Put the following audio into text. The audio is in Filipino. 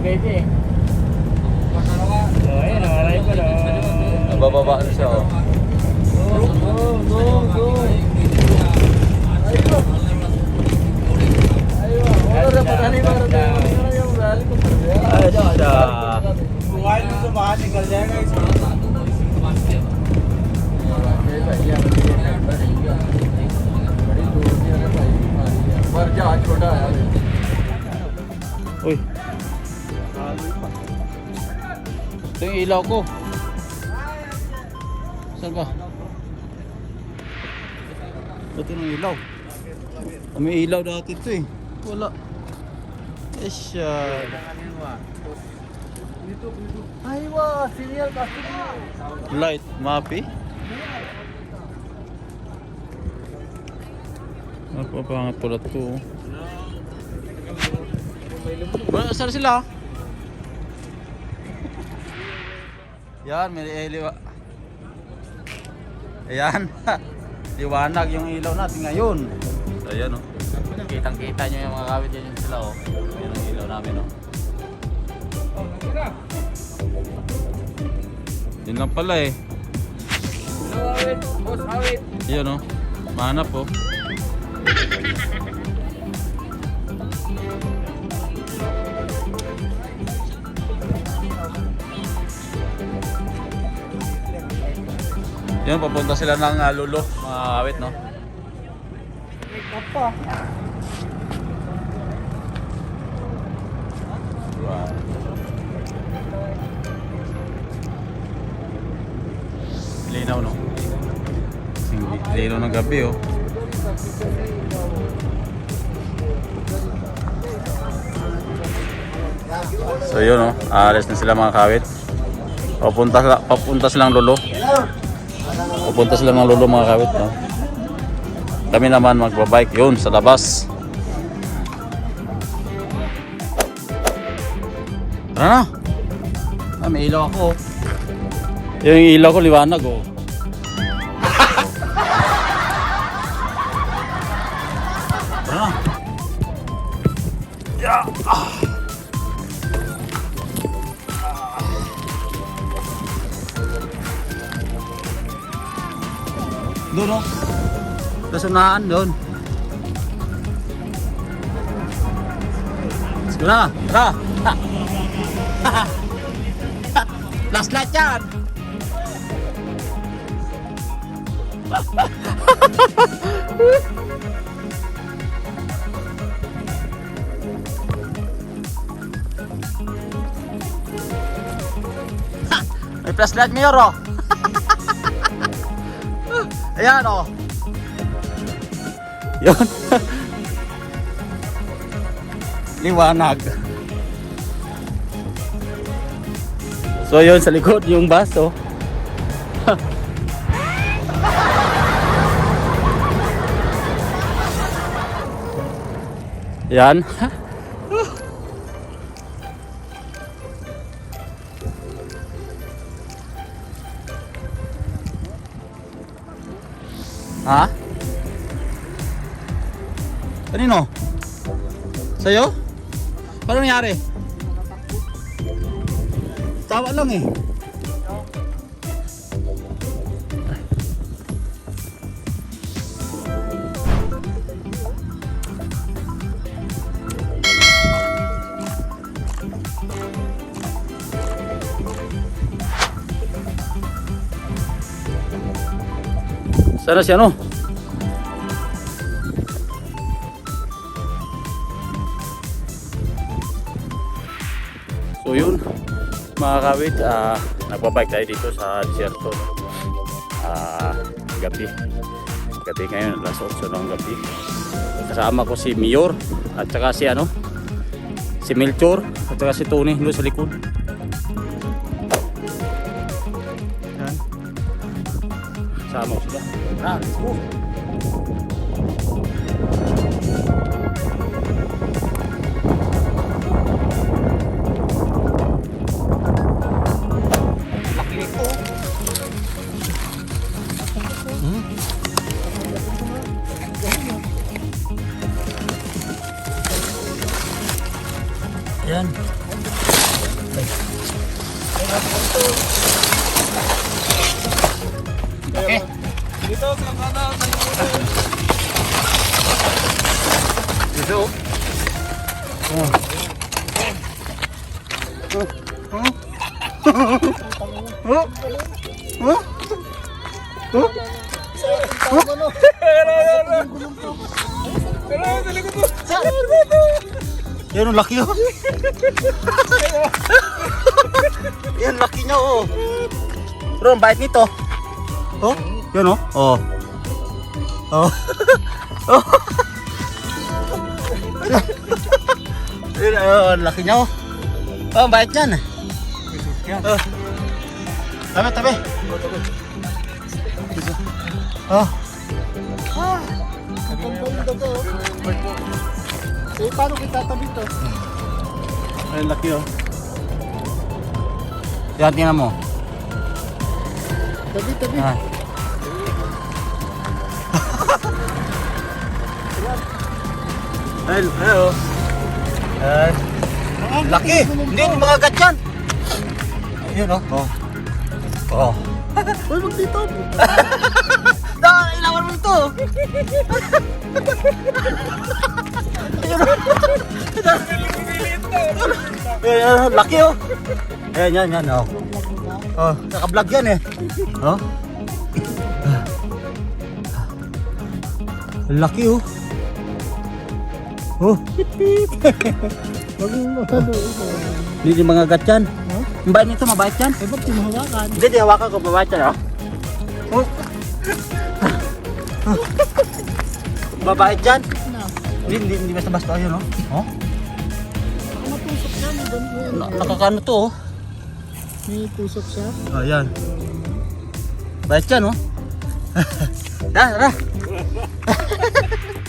Bebe. Oh, ayun, maray pa na. Nabababaan siya, oh. Go, go, go, go. Ayun. Ayun. Wala na pa tanim ang rata. अच्छा mobile में तो बाहर निकल जाएगा इसमें छोटा है Ito yung ilaw ko. Saan ka? Ito yung ilaw. Ah, May ilaw dati ito eh. Wala. Eh siya. aywa serial pasti Light mapi. Apa pangat pula tu? Wala saan sila? Yan, may liwa. Ayan. Liwanag yung ilaw natin ngayon. Ayan oh. Kitang-kita nyo yung mga kawit yung sila oh. Yan ang ilaw namin oh. Yun lang pala eh. awit bos awit Yun oh. Mahanap oh. Yun, papunta sila ng uh, lulo, mga awit, no? apa Wow. Linaw, no? Linaw ng gabi, oh. So yun, oh. Aalis na sila mga kawit. Papunta, papunta silang lulo. Papunta sila ng lulo mga kawit, no? Kami naman magbabike yun sa labas. Tara na. Ah, may ilaw ako. Yung ilaw ko liwanag oh. Tara na. Ya. Ah. Doon oh. Sa unahan doon. Go na. Tara. Last light yan! May flashlight oh! Ayan oh! Yun! Liwanag! So yun sa likod yung bus oh. Yan. ha? Kanino? Sa'yo? Paano nangyari? Tawa lang eh. Sana si ano? So yun, mga kawit, ah, nagbabike tayo dito sa desierto. Ah, gabi. Gabi ngayon, alas 8 ng gabi. Kasama ko si Mior at saka si ano, si Melchor at saka si Tony doon sa likod. Kasama ko sila. Tara, let's go. Nito. Ayan. Dito. Oh. Oh. Oh. Oh. Mo. Yan ang laki oh. Yan laki niya oh. Bro, bait nito. Oh, yan oh. Oh. Oh. oh. Yan, oh, ang laki niya oh. Oh, bait niyan. Oh. Tabi, tabi. Oh. Ang ganda to. Eh, paano kita tabi to? Ay, laki oh. Yan, tingnan mo. Tabi, tabi. Ah. Ay, ay, oh. Ay. Laki! Hindi, hindi mga agat yan. Ayun, oh. Oh. Oh. Uy, magdito. Da, ilawan mo ito. Ayun, oh. Ayun, oh, laki, oh. Ayan, yan, yan, oh. Oh, naka-vlog yan, eh. Oh. Laki, oh. Oh. Hindi di mga agat yan. Huh? Mabait nito, mabait yan. Eh, ba't tinahawakan? Hindi, di hawakan ko, mabait yan, oh. Oh. Mabait yan. Hindi, hindi, hindi basta-basta yun, oh. Oh, Matusok siya. Na- nakakano to, oh. May tusok siya. Oh, yan. Bait yan, oh. Tara, tara.